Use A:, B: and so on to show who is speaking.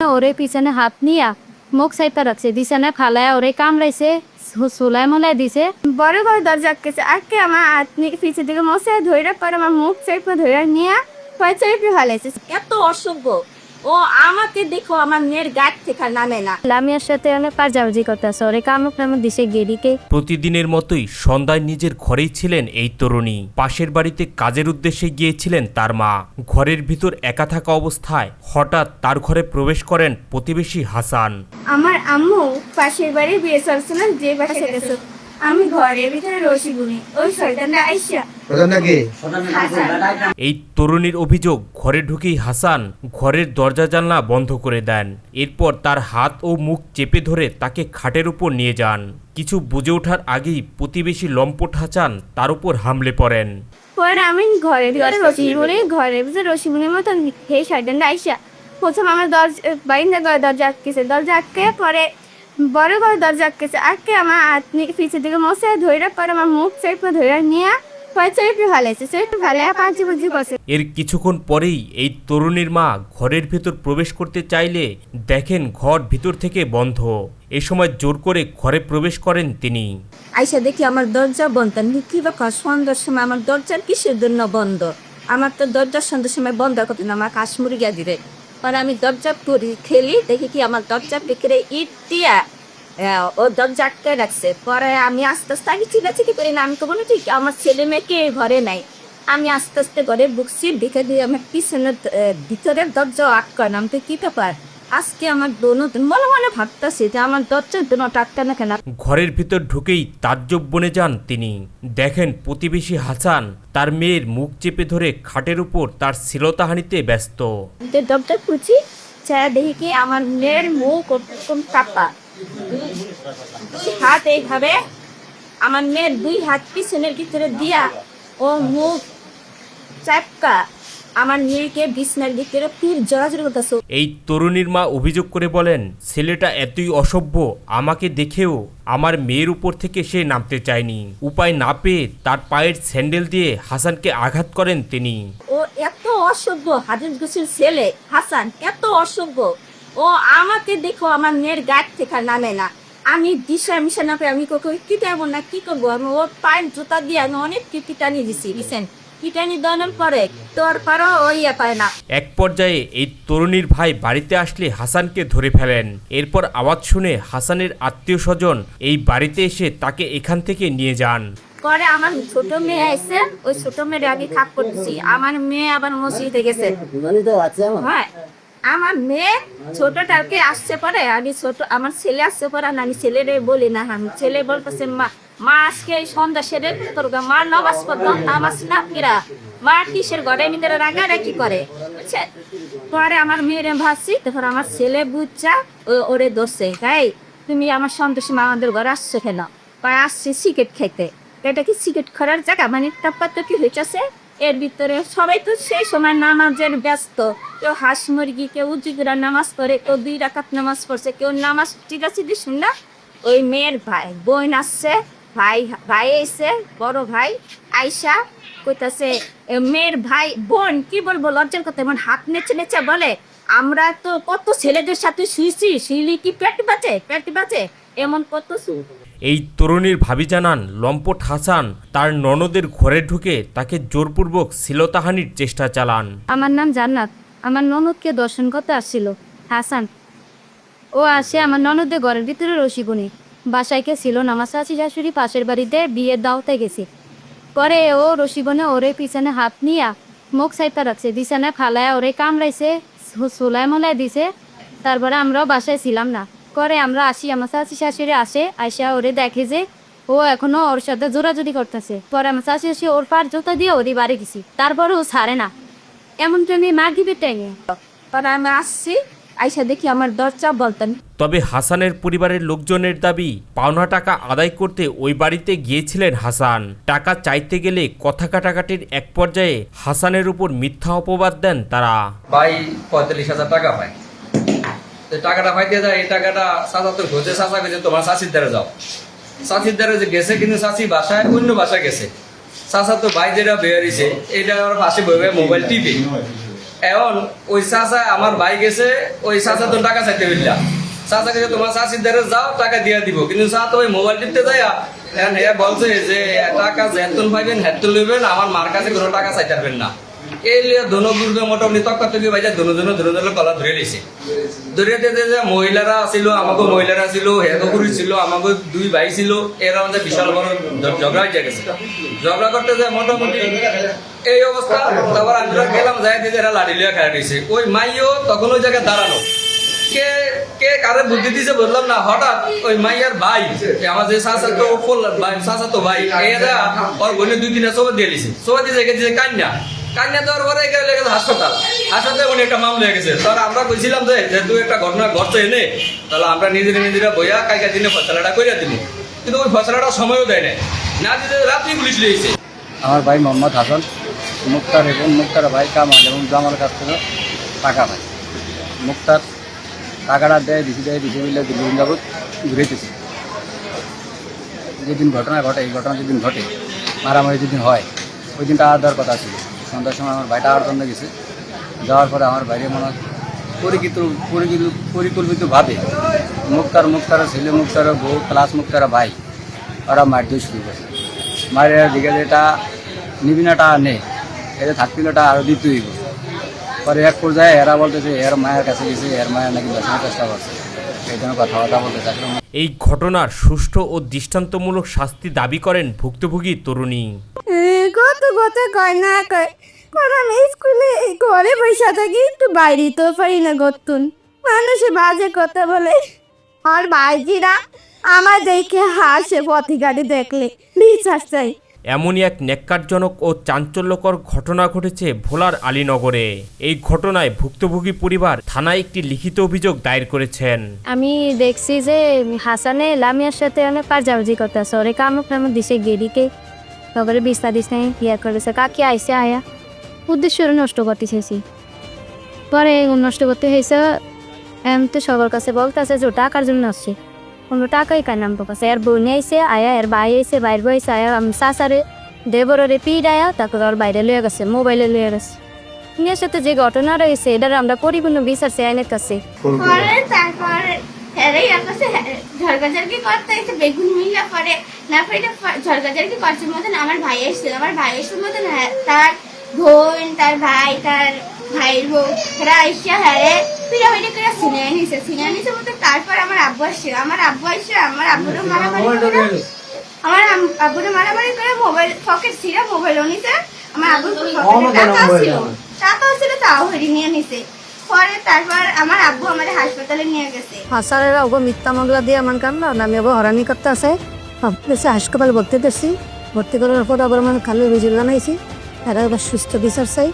A: ওরে পিছনে হাত নিয়া মুখ সাইপা রাখছে। দিছানে ফালায় ওরে কামড়াইছে সুলাই মোলাই দিছে।
B: বড় বড় দরজা কেছে আটকে আমার হাত নিয়ে পিছে দিকে মশাই ধরে পরে আমার মুখ চাইপা ধরে নিয়ে পরে চেপে ফেলেছে
C: এত অসভ্য। ও আমাকে দেখো আমার মেয়ের গাছ থেকে নামে না।
A: লামিয়ার সাথে অনেক পাজাবাজি করতেছে ওরে কামড় কামড় দিছে গেরিকে
D: প্রতিদিনের মতোই সন্ধ্যায় নিজের ঘরেই ছিলেন এই তরুণী। পাশের বাড়িতে কাজের উদ্দেশ্যে গিয়েছিলেন তার মা। ঘরের ভিতর একা থাকা অবস্থায় হঠাৎ তার ঘরে প্রবেশ করেন প্রতিবেশী হাসান।
B: আমার আম্মু পাশের বাড়ি বিয়ে চলছিলাম যে বাসা গেছে। আমি ঘরের ভিতরে রসি বুনি। ওই শয়তানটা আইসা
D: এই তরুণীর অভিযোগ ঘরে ঢুকেই হাসান ঘরের দরজা জানলা বন্ধ করে দেন। এরপর তার হাত ও মুখ চেপে ধরে তাকে খাটের উপর নিয়ে যান। কিছু বুঝে ওঠার আগেই প্রতিবেশী লম্পট হাসান তার উপর হামলে পড়েন।
B: পরে আমি ঘরের ভিতরে রসি বুনি ঘরের ভিতরে রসি বুনির মতন সেই শয়তানটা আইসা। প্রথম আমার দরজা বাইন্দা ঘরে দরজা আটকেছে। দরজা আটকে পরে বড় ঘরে দরজা আটকেছে। আটকে আমার হাত নিয়ে পিছের দিকে মশে ধরে পরে আমার মুখ চেপে ধরে নিয়ে
D: এর কিছুক্ষণ পরেই এই তরুণীর মা ঘরের ভেতর প্রবেশ করতে চাইলে দেখেন ঘর ভিতর থেকে বন্ধ। এ সময় জোর করে ঘরে প্রবেশ করেন তিনি।
C: আইসা দেখি আমার দরজা বন্ধ। আমি কি ব্যাপার সন্ধ্যার সময় আমার দরজার কিসের জন্য বন্ধ? আমার তো দরজার সন্ধ্যার সময় বন্ধ করতে না আমার কাশ্মীর গিয়া দিলে পরে আমি দরজা পরি খেলি দেখি কি আমার দরজা পেকেরে ইট দিয়া ও দরজা আটকে রাখছে। পরে আমি আস্তে আস্তে আগে চিলাচিলি করি না? আমি তো বলি ঠিক আমার ছেলে মেয়েকে ঘরে নাই। আমি আস্তে আস্তে ঘরে বুকছি দেখে দিয়ে আমার পিছনের আহ, ভিতরের দরজা আটকান আমি তো কি ব্যাপার? আজকে আমার দোনো মনে মনে ভাবতেছি যে আমার দরজার দোনো আটকা না? কেন
D: ঘরের ভিতর ঢুকেই তাজ্জব বনে যান তিনি। দেখেন প্রতিবেশী হাসান তার মেয়ের মুখ চেপে ধরে খাটের উপর তার শ্লীলতাহানিতে ব্যস্ত।
B: যে দরজা খুঁজি চা দেখি আমার মেয়ের মুখ ওরকম কাপা
C: হাত এইভাবে আমার মেয়ের দুই হাত পিছনের ভিতরে দিয়া ও মুখ চাপকা। আমার মেয়েকে বিছনার ফির জড়াজড়ি করতেছে।
D: এই তরুণীর মা অভিযোগ করে বলেন ছেলেটা এতই অসভ্য আমাকে দেখেও আমার মেয়ের উপর থেকে সে নামতে চায়নি। উপায় না পেয়ে তার পায়ের স্যান্ডেল দিয়ে হাসানকে আঘাত করেন তিনি।
C: ও এত অসভ্য হাজির গুছির ছেলে হাসান এত অসভ্য। ও আমাকে দেখো আমার মেয়ের গাছ থেকে নামে না। আমি দিশা মিশা না আমি কোকে কি দেবো না কি করব? আমি ওর পায়ের জুতা দিয়ে আমি অনেক কি পিটানি দিছি। বুঝছেন পিটানি দেওয়ানোর পরে তোর পরও ও ইয়ে পায় না।
D: এক পর্যায়ে এই তরুণীর ভাই বাড়িতে আসলে হাসানকে ধরে ফেলেন। এরপর আওয়াজ শুনে হাসানের আত্মীয় স্বজন এই বাড়িতে এসে তাকে এখান থেকে নিয়ে যান।
C: করে আমার ছোট মেয়ে আছে ওই ছোট মেয়ের আমি থাক করতেছি। আমার মেয়ে আবার মসজিদে গেছে। হ্যাঁ। আমার মেয়ে ছোটটাকে আসছে পরে, আমি ছোট আমার ছেলে আসছে পরে আর আমি ছেলেরে বলি না। আমি ছেলে বলতেছে, মা মা আজকে সন্ধ্যা সেরে তোর মা নবাজ পড়তো নামাজ না কিরা মা কিসের ঘরে ভিতরে রাগারাগি করে? পরে আমার মেয়েরে ভাবছি তখন আমার ছেলে ও ওরে দোষে তাই তুমি আমার সন্তোষী মা আমাদের ঘরে আসছো কেন? কয়, আসছে সিগারেট খেতে এটা কি সিগারেট খাওয়ার জায়গা? মানে তারপর তো কি হয়েছে এর ভিতরে সবাই তো সেই সময় নামাজের ব্যস্ত। কেউ হাঁস মুরগি, কেউ উজিগুরা নামাজ পড়ে, কেউ দুই রাকাত নামাজ পড়ছে, কেউ নামাজ ঠিক আছে দি শুন না ওই মেয়ের ভাই, বোন আসছে, ভাই ভাই এসে, বড় ভাই আয়সা কইতাছে মেয়ের ভাই, বোন, কি বলব, লজ্জার কথা, এমন হাত নেচে নেচে বলে, আমরা তো কত ছেলেদের সাথে শুয়েছি শুইলি কি পেট বাঁচে পেট বাঁচে? এমন কত
D: এই তরুণীর ভাবি জানান, লম্পট হাসান তার ননদের ঘরে ঢুকে তাকে জোরপূর্বক শ্লীলতাহানির চেষ্টা চালান।
A: আমার নাম জান্নাত। আমার ননদকে দর্শন করতে আসছিল। হাসান, ও আসে আমার ননদের ঘরের ভিতরে রসিগুনি বাসায় ছিল নামাজ চাচি শাশুড়ি পাশের বাড়িতে বিয়ের দাওতে গেছি। পরে ও রসিবনে ওরে পিছনে হাত নিয়া মুখ সাইপা রাখছে বিছানায় ফালায় ওরে কামড়াইছে সোলায় মোলায় দিছে। তারপরে আমরাও বাসায় ছিলাম না। করে আমরা আসি আমার চাচি শাশুড়ি আসে আইসা ওরে দেখে যে ও এখনও ওর সাথে জোরাজুরি করতেছে। পরে আমার চাচি শাশুড়ি ওর পার জোতা দিয়ে ওরই বাড়ি গেছি তারপরে ও ছাড়ে না। এমন তুমি মাগরিবের টাইমে
C: পরে আমি আসছি আইসা দেখি আমার দরজা বলতেন
D: তবে হাসানের পরিবারের লোকজনের দাবি পাওনা টাকা আদায় করতে ওই বাড়িতে গিয়েছিলেন হাসান। টাকা চাইতে গেলে কথা কাটাকাটির এক পর্যায়ে হাসানের উপর মিথ্যা অপবাদ দেন তারা।
E: ভাই পঁয়তাল্লিশ হাজার টাকা পায় টাকাটা পাইতে যায়, এই টাকাটা চাচা তো ঘুরছে চাচা গেছে তোমার চাষির দ্বারা যাও। চাষির দ্বারা যে গেছে কিন্তু চাষি বাসায়, অন্য বাসায় গেছে। চাচা তো ভাই যেটা বেরিয়েছে এটা ওর পাশে বই বই মোবাইল টিভি। এখন ওই চাচা, আমার ভাই গেছে, ওই চাচা তো টাকা চাইতে বললা চাচা গেছে তোমার চাষির দ্বারা যাও, টাকা দিয়ে দিব। কিন্তু চা তো ওই মোবাইল টিপতে যায় এখন হ্যাঁ বলছে যে, টাকা যেতুন পাইবেন, হেতুন লইবেন, আমার মার কাছে কোনো টাকা চাইতে পারবেন না। এই লিয়ে ধনু গুরবে মোটামুটি তক্কা তকি বাইজা ধনু ধনু ধনু ধনু কলা ধরে লিছে। ধরে যে মহিলারা ছিল আমাকে মহিলারা আমাকে দুই ভাই ছিল, এরা আমাদের বিশাল বড় ঝগড়া হয়ে গেছে ঝগড়া করতে যে মোটামুটি এই অবস্থা। তারপর যাই এরা লাড়ি খেলা দিয়েছে ওই মাইও তখন ওই জায়গায় দাঁড়ানো কে কে কারে বুদ্ধি দিছে বললাম না। হঠাৎ ওই মাইয়ার ভাই আমার যে চাচা তো ভাই তো ভাই, এরা ওর বোনে দুই দিনে সবাই দিয়ে দিছে। সবাই দিয়ে কান্যা কান্যা দেওয়ার পরে লেগে গেছে হাসপাতাল। হাসপাতালে উনি একটা মামলা হয়ে গেছে। তাহলে আমরা কইছিলাম যে তুই একটা ঘটনা ঘটছে এনে, তাহলে আমরা নিজেরা নিজেরা বইয়া কালকে দিনে ফসলাটা করে দিব কিন্তু ওই ফসলাটা সময়ও দেয় না না দিতে রাত্রি পুলিশ লিয়েছে
F: আমার ভাই মোহাম্মদ হাসান, মুক্তার এবং মুক্তার ভাই কামাল এবং জামাল কাছ থেকে টাকা পায়। মুক্তার টাকাটা দেয় দিছি দেয় দিছি বললে দীর্ঘদিন যাবৎ ঘুরেতেছে যেদিন ঘটনা ঘটে, এই ঘটনা যেদিন ঘটে, মারামারি যেদিন হয়, ওই দিনটা আর দেওয়ার কথা ছিল। সন্ধ্যার সময় আমার ভাইটা আর জন্য গেছে। যাওয়ার পরে আমার বাইরে মনে হয় পরিকৃত পরিকৃত পরিকল্পিতভাবে মুক্তার মুক্তার ছেলে মুক্তার বউ ক্লাস মুক্তার ভাই ওরা মারধর শুরু করে মারে দিকে যেটা নিবি নাটা নে এটা থাকতিলটা আরও দিতে হইব। পরে এক পর্যায়ে এরা বলতেছে এর মায়ের কাছে গেছে এর মায়ের নাকি বাঁচানোর চেষ্টা করছে। এই জন্য কথাবার্তা বলতে চাচ্ছিল।
D: এই ঘটনার সুষ্ঠু ও দৃষ্টান্তমূলক শাস্তি দাবি করেন ভুক্তভোগী তরুণী।
B: কথা কয় না কয়। কারণ আমি স্কুলে ঘরে বসে থাকি একটু বাইরে তো পারি না গতুন। মানুষে বাজে কথা বলে। আর ভাইজিরা আমার দেখে হাসে পথে গাড়ি দেখলে। বিশ্বাস চাই।
D: এমনই এক ন্যাক্কারজনক ও চাঞ্চল্যকর ঘটনা ঘটেছে ভোলার আলীনগরে। এই ঘটনায় ভুক্তভোগী পরিবার থানায় একটি লিখিত অভিযোগ দায়ের করেছেন।
A: আমি দেখছি যে হাসানে লামিয়ার সাথে অনেক পারজাউজি করতেছে ওরে কামড় কামড় দিছে গেরিকে তারপরে বিস্তা দিস নাই ইয়ে করেছে কাকি আইসে আয়া। উদ্দেশ্য নষ্ট করতে চাইছি পরে নষ্ট করতে হয়েছে এম তো সবার কাছে বলতেছে যে টাকার জন্য আসছে। কোনো টাকাই কার নাম কাছে এর বোন আইসে আয়া এর ভাই আইসে বাইর বই আইসে আয়া আমি সাসারে দেবরে পিড আয়া তাকে ওর বাইরে লয়ে গেছে মোবাইলে লয়ে গেছে। নিয়ে সাথে যে ঘটনা রয়েছে এটার আমরা পরিপূর্ণ বিচার চাই আইনের কাছে।
B: আকাশে করতে এসে বেগুন মিলা পরে না পরে মতন আমার ভাই এসেছিল আমার ভাই এসেছিল মতন হ্যাঁ, তার বোন তার ভাই তার ভাইয়ের বউ এরা এসে হ্যারে পিড়াপিড়ি করে সিনে নিছে সিনে নিছে মতো তারপর আমার আব্বু আসছে আমার আব্বু আসছে আমার আব্বুরও মারামারি করে আমার আম- আব্বুরও মারামারি করে মোবাইল পকেট ছিল মোবাইলও নিছে আমার আব্বুর পকেটে টাকাও ছিল টাকাও ছিল তাও হরি নিয়ে নিছে পরে
A: হাসারেরা ওগো মিথ্যা মামলা দিয়ে আমার কাম না আমি ওগো হরানি করতে আছে। দেশে হাসপাতালে ভর্তি করছি। ভর্তি করার পর আবার আমার খালি রুজি জানাইছি তারা সুস্থ বিচার চাই।